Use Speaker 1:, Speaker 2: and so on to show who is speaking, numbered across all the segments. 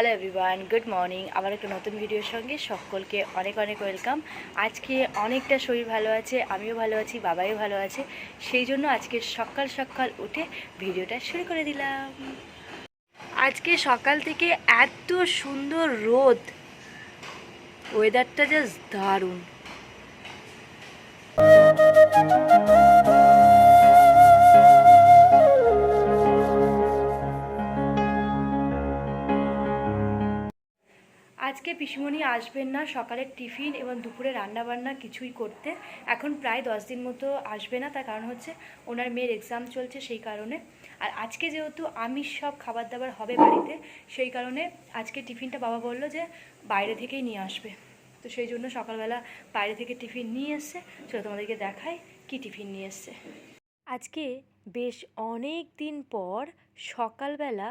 Speaker 1: Hello everyone good morning আবার একটা নতুন ভিডিওর সঙ্গে সকলকে অনেক অনেক ওয়েলকাম আজকে অনেকটা শরীর ভালো আছে, আমিও ভালো আছি, বাবাইও ভালো আছে। সেই জন্য আজকে সকাল সকাল উঠে ভিডিওটা শুরু করে দিলাম। আজকে সকাল থেকে এত সুন্দর রোদ। ওয়েদারটা জাস্ট দারুণ। আজকে পিসিমণি আসবেন না, সকালের টিফিন এবং দুপুরে রান্নাবান্না কিছুই করতে। এখন প্রায় দশ দিন মতো আসবে না, তার কারণ হচ্ছে ওনার মেয়ের এক্সাম চলছে সেই কারণে। আর আজকে যেহেতু আমিষ সব খাবার দাবার হবে বাড়িতে, সেই কারণে আজকে টিফিনটা বাবা বলল যে বাইরে থেকেই নিয়ে আসবে। তো সেই জন্য সকালবেলা বাইরে থেকে টিফিন নিয়ে এসছে। চলো তোমাদেরকে দেখাই কি টিফিন নিয়ে এসছে। আজকে বেশ অনেক দিন পর সকালবেলা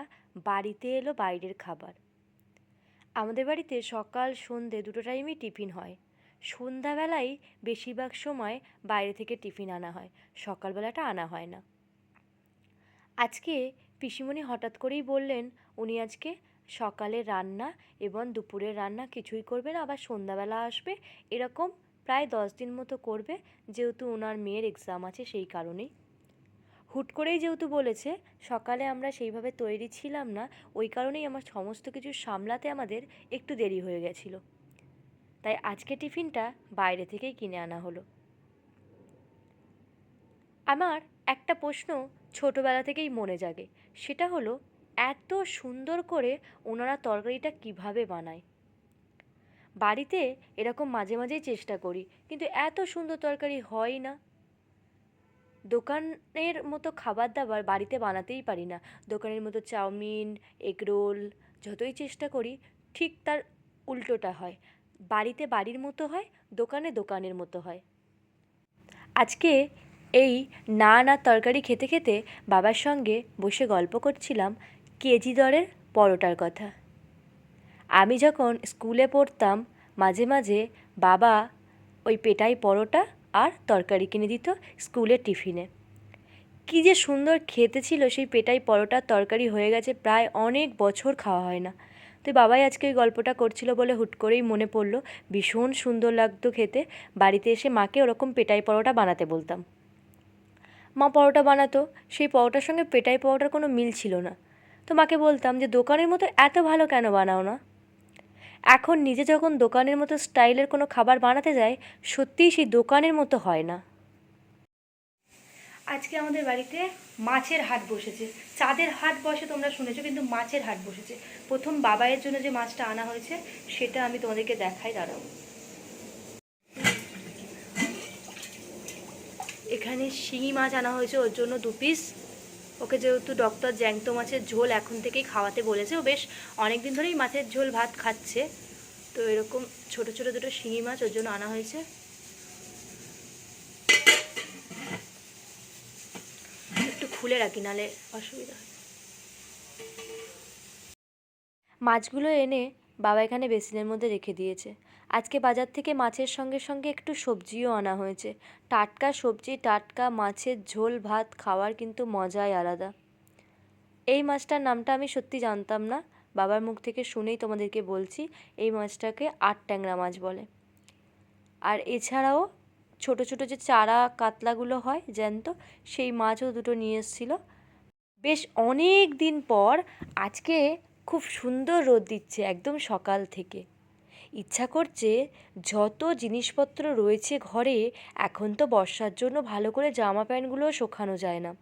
Speaker 1: বাড়িতে এলো বাইরের খাবার। আমাদের বাড়িতে সকাল, সন্ধে দুটো টাইমই টিফিন হয়। সন্ধ্যাবেলায় বেশিরভাগ সময় বাইরে থেকে টিফিন আনা হয়। সকালবেলাটা আনা হয় না। আজকে পিসিমণি হঠাৎ করেই বললেন, উনি আজকে সকালে রান্না এবং দুপুরের রান্না কিছুই করবে না আবার সন্ধ্যাবেলা আসবে। এরকম প্রায় দশ দিন মতো করবে, যেহেতু ওনার মেয়ের এক্সাম আছে সেই কারণেই। হুট করেই যেহেতু বলেছে, সকালে আমরা সেইভাবে তৈরি ছিলাম না, ওই কারণেই আমার সমস্ত কিছু সামলাতে আমাদের একটু দেরি হয়ে গেছিল। তাই আজকে টিফিনটা বাইরে থেকেই কিনে আনা হলো। আমার একটা প্রশ্ন ছোটোবেলা থেকেই মনে জাগে, সেটা হলো, এত সুন্দর করে ওনারা তরকারিটা কীভাবে বানায়? বাড়িতে এরকম মাঝে মাঝেই চেষ্টা করি, কিন্তু এত সুন্দর তরকারি হয় না। দোকানের মতো খাবার দাবার বাড়িতে বানাতেই পারি না। দোকানের মতো চাউমিন এগরোল যতই চেষ্টা করি, ঠিক তার উল্টোটা হয়। বাড়িতে বাড়ির মতো হয়, দোকানে দোকানের মতো হয়। আজকে এই নান আর তরকারি খেতে খেতে বাবার সঙ্গে বসে গল্প করছিলাম কেজি দরের পরোটার কথা। আমি যখন স্কুলে পড়তাম, মাঝে মাঝে বাবা ওই পেটাই পরোটা আর তরকারি কিনে দিত স্কুলের টিফিনে। কী যে সুন্দর খেতে ছিল সেই পেটাই পরোটার তরকারি হয়ে গেছে প্রায় অনেক বছর খাওয়া হয় না। তো বাবাই আজকে ওই গল্পটা করছিল বলে হুট করেই মনে পড়ল, ভীষণ সুন্দর লাগতো খেতে। বাড়িতে এসে মাকে ওরকম পেটাই পরোটা বানাতে বলতাম। মা পরোটা বানাতো, সেই পরোটার সঙ্গে পেটাই পরোটার কোনো মিল ছিল না। তো মাকে বলতাম যে, দোকানের মতো এত ভালো কেন বানাও না? এখন নিজে যখন দোকানের মতো স্টাইলের কোনো খাবার বানাতে যায়, সত্যিই সেই দোকানের মতো হয় না। আজকে আমাদের বাড়িতে মাছের হাট বসেছে। চাঁদের হাট বসে তোমরা শুনেছো, কিন্তু মাছের হাট বসেছে। প্রথম বাবাইয়ের জন্য যে মাছটা আনা হয়েছে, সেটা আমি তোমাদেরকে দেখাই দাঁড়াবো এখানে শিঙি মাছ আনা হয়েছে, ওর জন্য দু পিস ওকে যেহেতু ডক্টর জ্যাংতো মাছের ঝোল এখন থেকেই খাওয়াতে বলেছে, ও বেশ অনেক দিন ধরেই মাছের ঝোল ভাত খাচ্ছে। তো এরকম ছোট ছোট দুটো শিঙি মাছ ওর জন্য আনা হয়েছে। একটু খুলে রাখি, নালে অসুবিধা মাছগুলো এনে বাবা এখানে বেসিনের মধ্যে রেখে দিয়েছে। আজকে বাজার থেকে মাছের সঙ্গে সঙ্গে একটু সবজিও আনা হয়েছে। টাটকা সবজি, টাটকা, মাছের ঝোল, ভাত খাওয়ার কিন্তু মজাই আলাদা। এই মাছটার নামটা আমি সত্যি জানতাম না। বাবার মুখ থেকে শুনেই তোমাদেরকে বলছি, এই মাছটাকে আট ট্যাংরা মাছ বলে। আর এছাড়াও ছোট ছোট যে চারা কাতলাগুলো হয় জ্যান্ত, সেই মাছও দুটো নিয়ে এসেছিল। বেশ অনেক দিন পর আজকে খুব সুন্দর রোদ দিচ্ছে একদম সকাল থেকে। ইচ্ছা করছে যত জিনিসপত্র রয়েছে ঘরে, এখন তো বর্ষার জন্য ভালো করে জামা প্যান্টগুলোও শোকানো যায় না।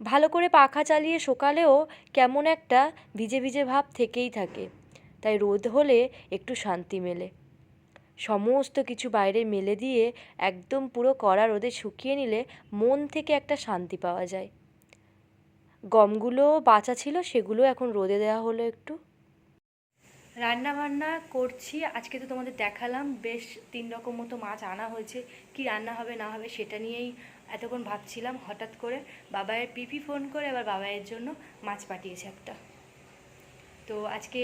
Speaker 1: ভালো করে পাখা চালিয়ে শোকালেও কেমন একটা ভিজে ভিজে ভাব থেকেই থাকে। তাই রোদ হলে একটু শান্তি মেলে। সমস্ত কিছু বাইরে মেলে দিয়ে একদম পুরো কড়া রোদে শুকিয়ে নিলে মন থেকে একটা শান্তি পাওয়া যায়। গমগুলো বাঁচা ছিল, সেগুলো এখন রোদে দেওয়া হলো একটু। রান্না বান্না করছি, আজকে তো তোমাদের দেখালাম, বেশ তিন রকম মতো মাছ আনা হয়েছে, কি রান্না হবে, না হবে সেটা নিয়েই এতক্ষণ ভাবছিলাম, হঠাৎ করে বাবায়ের পিপি ফোন করে, আবার বাবায়ের জন্য মাছ পাঠিয়েছে একটা। তো আজকে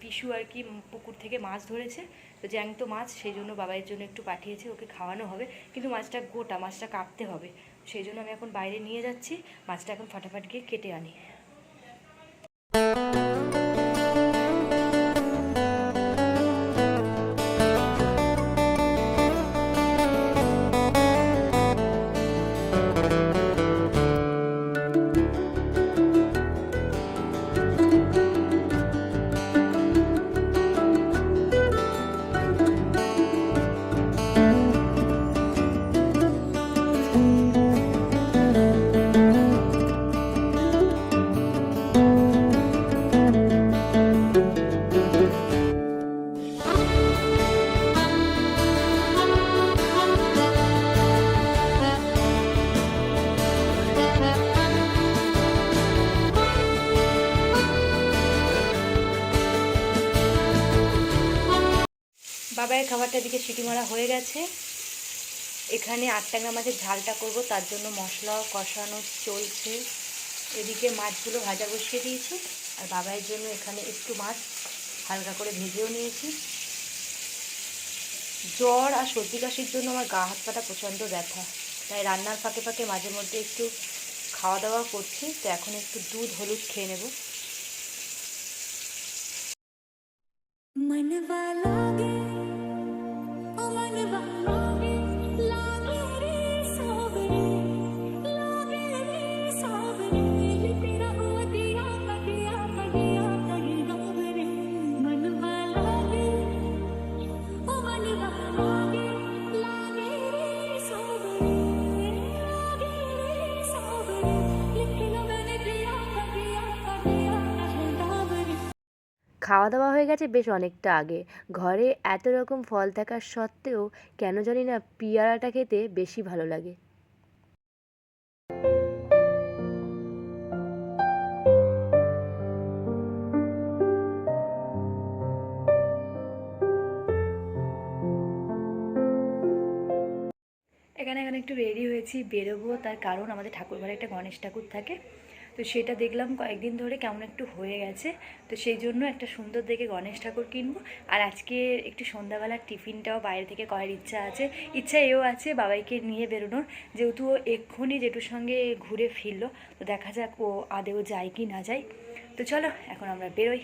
Speaker 1: পিসু আর কি পুকুর থেকে মাছ ধরেছে, তো জ্যাংত মাছ, সেই জন্য বাবাইয়ের জন্য একটু পাঠিয়েছে, ওকে খাওয়ানো হবে, কিন্তু মাছটা গোটা, মাছটা কাটতে হবে, সেই জন্য আমি এখন বাইরে নিয়ে যাচ্ছি, মাছটা এখন ফাটাফাট গিয়ে কেটে আনি। বাবাইয়ের খাবারটা দিকে সিটি মারা হয়ে গেছে। এখানে আটটাঙ্গা মাছের ঝালটা করব, তার জন্য মশলা কষানো চলছে। এদিকে মাছগুলো ভাজা বসিয়ে দিয়েছি, আর বাবাইয়ের জন্য এখানে একটু মাছ হালকা করে ভেজেও নিয়েছি। জ্বর আর সর্দি কাশির জন্য আমার গা হাত পাটা প্রচণ্ড ব্যথা, তাই রান্নার ফাঁকে ফাঁকে মাঝে মধ্যে একটু খাওয়া দাওয়া করছি, তো এখন একটু দুধ হলুদ খেয়ে নেব।
Speaker 2: মনবা লাগে
Speaker 1: খাওয়া দাওয়া হয়ে গেছে বেশ অনেকটা আগে। ঘরে এত রকম ফল থাকার সত্ত্বেও কেন জানি না পিয়ারাটা খেতে বেশি ভালো লাগে। এখানে এখানে একটু রেডি হয়েছি, বেরোবো। তার কারণ আমাদের ঠাকুর ঘরে একটা গণেশ ঠাকুর থাকে। তো সেটা দেখলাম কয়েকদিন ধরে কেমন একটু হয়ে গেছে। তো সেই জন্য একটা সুন্দর দেখে গণেশ ঠাকুর কিনবো। আর আজকে একটু সন্ধ্যাবেলার টিফিনটাও বাইরে থেকে করার ইচ্ছা আছে। ইচ্ছা এও আছে বাবাইকে নিয়ে বেরোনোর। যেহেতু ও এক্ষুনি জেঠুর সঙ্গে ঘুরে ফিরলো, তো দেখা যাক ও আদেও যায় কি না যায়। তো চলো, এখন আমরা বেরোই।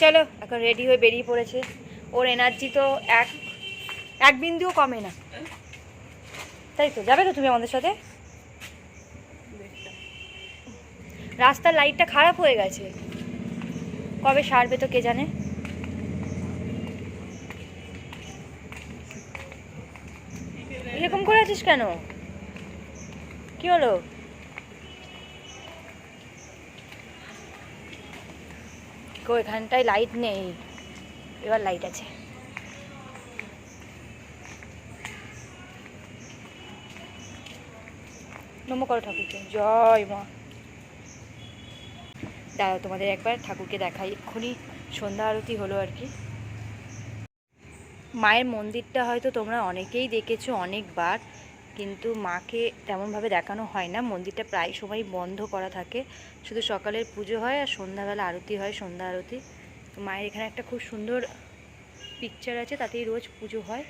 Speaker 1: চলো, এখন রেডি হয়ে বেরিয়ে পড়েছে। ওর এনার্জি তো এক এক বিন্দুও কমে না। তাই তো, যাবে তো তুমি আমাদের সাথে? রাস্তার লাইটটা খারাপ হয়ে গেছে। কবে সারবে তো কে জানে? এরকম করে আছিস কেন? কি হলো? কো এখানটায় লাইট নেই। এবার লাইট আছে। নমো করো ঠাকুরকে। জয় মা। দাঁড়াও, তোমাদের একবার ঠাকুরকে দেখাই। এক্ষুনি সন্ধ্যা আরতি হলো আর কি। মায়ের মন্দিরটা হয়তো তোমরা অনেকেই দেখেছ অনেকবার। কিন্তু মাকে তেমনভাবে দেখানো হয় না। মন্দিরটা প্রায় সময় বন্ধ করা থাকে। শুধু সকালের পুজো হয় আর সন্ধ্যাবেলা আরতি হয়, সন্ধ্যা আরতি। তো মায়ের এখানে একটা খুব সুন্দর পিকচার আছে, তাতেই রোজ পুজো হয়।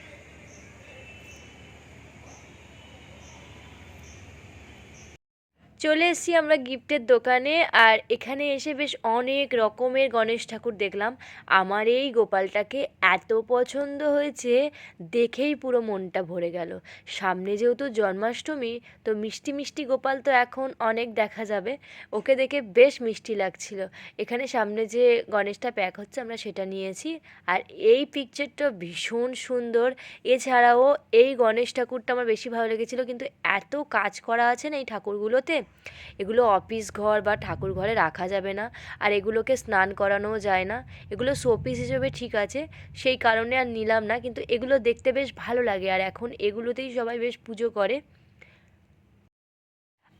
Speaker 1: চলে এসেছি আমরা গিফটের দোকানে, আর এখানে এসে বেশ অনেক রকমের গণেশ ঠাকুর দেখলাম। আমার এই গোপালটাকে এত পছন্দ হয়েছে, দেখেই পুরো মনটা ভরে গেল। সামনে যেহেতু জন্মাষ্টমী, তো মিষ্টি মিষ্টি গোপাল তো এখন অনেক দেখা যাবে। ওকে দেখে বেশ মিষ্টি লাগছিল। এখানে সামনে যে গণেশটা প্যাক হচ্ছে, আমরা সেটা নিয়েছি। আর এই পিকচারটা ভীষণ সুন্দর। এছাড়াও এই গণেশ ঠাকুরটা আমার বেশি ভালো লেগেছিলো, কিন্তু এত কাজ করা আছে না এই ঠাকুরগুলোতে এগুলো অফিস ঘর বা ঠাকুর ঘরে রাখা যাবে না, আর এগুলোকে স্নান করানোও যায় না। এগুলো শোপিস হিসেবে ঠিক আছে, সেই কারণে আর নিলাম না, কিন্তু এগুলো দেখতে বেশ ভালো লাগে, আর এখন এগুলোতেই সবাই বেশ পুজো করে।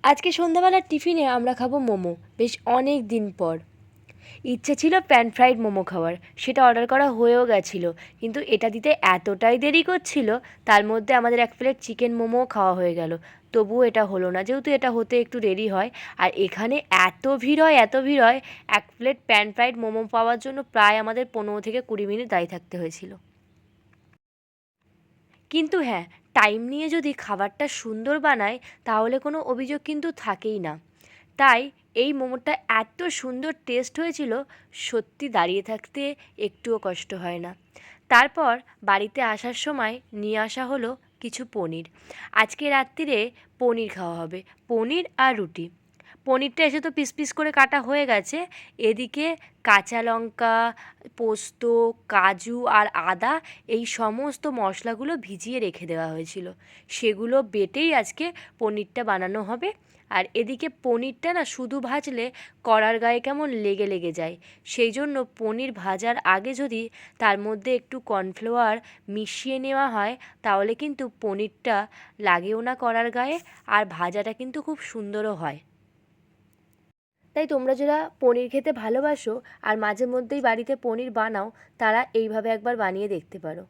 Speaker 1: আজকে সন্ধ্যাবেলার টিফিনে আমরা খাব মোমো, বেশ অনেক দিন পর। ইচ্ছে ছিল প্যান ফ্রাইড মোমো খাওয়ার, সেটা অর্ডার করা হয়েও গেছিল, কিন্তু এটা দিতে এতটাই দেরি করছিল, তার মধ্যে আমাদের এক প্লেট চিকেন মোমোও খাওয়া হয়ে গেল। তবুও এটা হলো না। যেহেতু এটা হতে একটু দেরি হয়, আর এখানে এত ভিড় হয়, এত ভিড় হয়, এক প্লেট প্যান ফ্রাইড মোমো পাওয়ার জন্য প্রায় আমাদের পনেরো থেকে কুড়ি মিনিট দাঁড়িয়ে থাকতে হয়েছিল। কিন্তু হ্যাঁ টাইম নিয়ে যদি খাবারটা সুন্দর বানায় তাহলে কোনো অভিযোগ কিন্তু থাকেই না। তাই এই মোমোটা এত সুন্দর টেস্ট হয়েছিল, সত্যি দাঁড়িয়ে থাকতে একটুও কষ্ট হয় না। তারপর বাড়িতে আসার সময় নিয়ে আসা হলো কিছু পনির। আজকে রাত্রিরে পনির খাওয়া হবে, পনির আর রুটি। পনিরটা এসে তো পিস পিস করে কাটা হয়ে গেছে। এদিকে কাঁচা লঙ্কা, পোস্ত, কাজু আর আদা এই সমস্ত মশলাগুলো ভিজিয়ে রেখে দেওয়া হয়েছিল। সেগুলো বেটেই আজকে পনিরটা বানানো হবে। আর এদিকে পনিরটা না শুধু ভাজলে কড়ার গায়ে কেমন লেগে লেগে যায়। সেই জন্য পনির ভাজার আগে যদি তার মধ্যে একটু কর্নফ্লাওয়ার মিশিয়ে নেওয়া হয়, তাহলে কিন্তু পনিরটা লাগেও না কড়ার গায়ে আর ভাজাটা কিন্তু খুব সুন্দরও হয়। তাই তোমরা যারা পনির খেতে ভালোবাসো আর মাঝে মধ্যেই বাড়িতে পনির বানাও, তারা এইভাবে একবার বানিয়ে দেখতে পারো।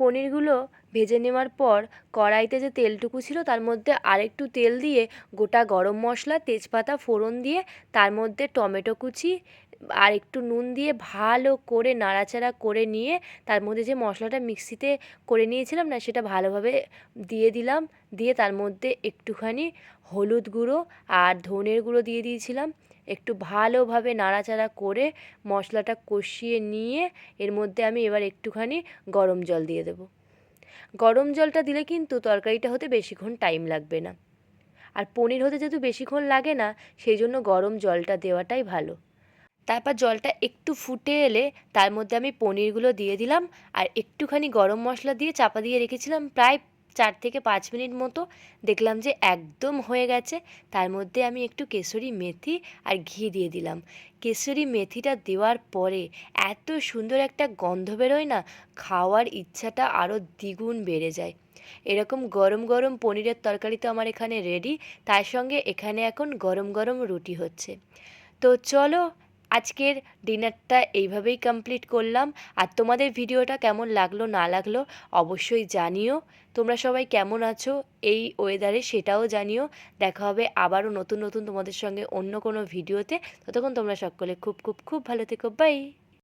Speaker 1: পনিরগুলো ভেজে নেওয়ার পর কড়াইতে যে তেলটুকু ছিল তার মধ্যে আরেকটু তেল দিয়ে গোটা গরম মশলা, তেজপাতা, ফোড়ন দিয়ে তার মধ্যে টমেটো কুচি আর একটু নুন দিয়ে ভালো করে নাড়াচাড়া করে নিয়ে তার মধ্যে যে মশলাটা মিক্সিতে করে নিয়েছিলাম না সেটা ভালোভাবে দিয়ে দিলাম। দিয়ে তার মধ্যে একটুখানি হলুদ গুঁড়ো আর ধনের গুঁড়ো দিয়ে দিয়েছিলাম। একটু ভালোভাবে নাড়াচাড়া করে মশলাটা কষিয়ে নিয়ে এর মধ্যে আমি এবার একটুখানি গরম জল দিয়ে দেবো। গরম জলটা দিলে কিন্তু তরকারিটা হতে বেশিক্ষণ টাইম লাগবে না। আর পনির হতে যেহেতু বেশিক্ষণ লাগে না, সেই জন্য গরম জলটা দেওয়াটাই ভালো। তারপর জলটা একটু ফুটে এলে তার মধ্যে আমি পনিরগুলো দিয়ে দিলাম, আর একটুখানি গরম মশলা দিয়ে চাপা দিয়ে রেখেছিলাম প্রায় চার থেকে পাঁচ মিনিট মতো দেখলাম যে একদম হয়ে গেছে। তার মধ্যে আমি একটু কেশরি মেথি আর ঘি দিয়ে দিলাম। কেশরি মেথিটা দেওয়ার পরে এত সুন্দর একটা গন্ধ বেরোয় না, খাওয়ার ইচ্ছাটা আরও দ্বিগুণ বেড়ে যায়। এরকম গরম গরম পনিরের তরকারি তো আমার এখানে রেডি তার সঙ্গে এখানে এখন গরম গরম রুটি হচ্ছে। তো চলো আজকের ডিনারটা এইভাবেই কমপ্লিট করলাম। আর তোমাদের ভিডিওটা কেমন লাগল, না লাগল অবশ্যই জানিও। তোমরা সবাই কেমন আছো এই ওয়েদারে সেটাও জানিও। দেখা হবে আবারও নতুন নতুন তোমাদের সঙ্গে অন্য কোনো ভিডিওতে। ততক্ষণ তোমরা সকলে খুব খুব খুব ভালো থেকো। বাই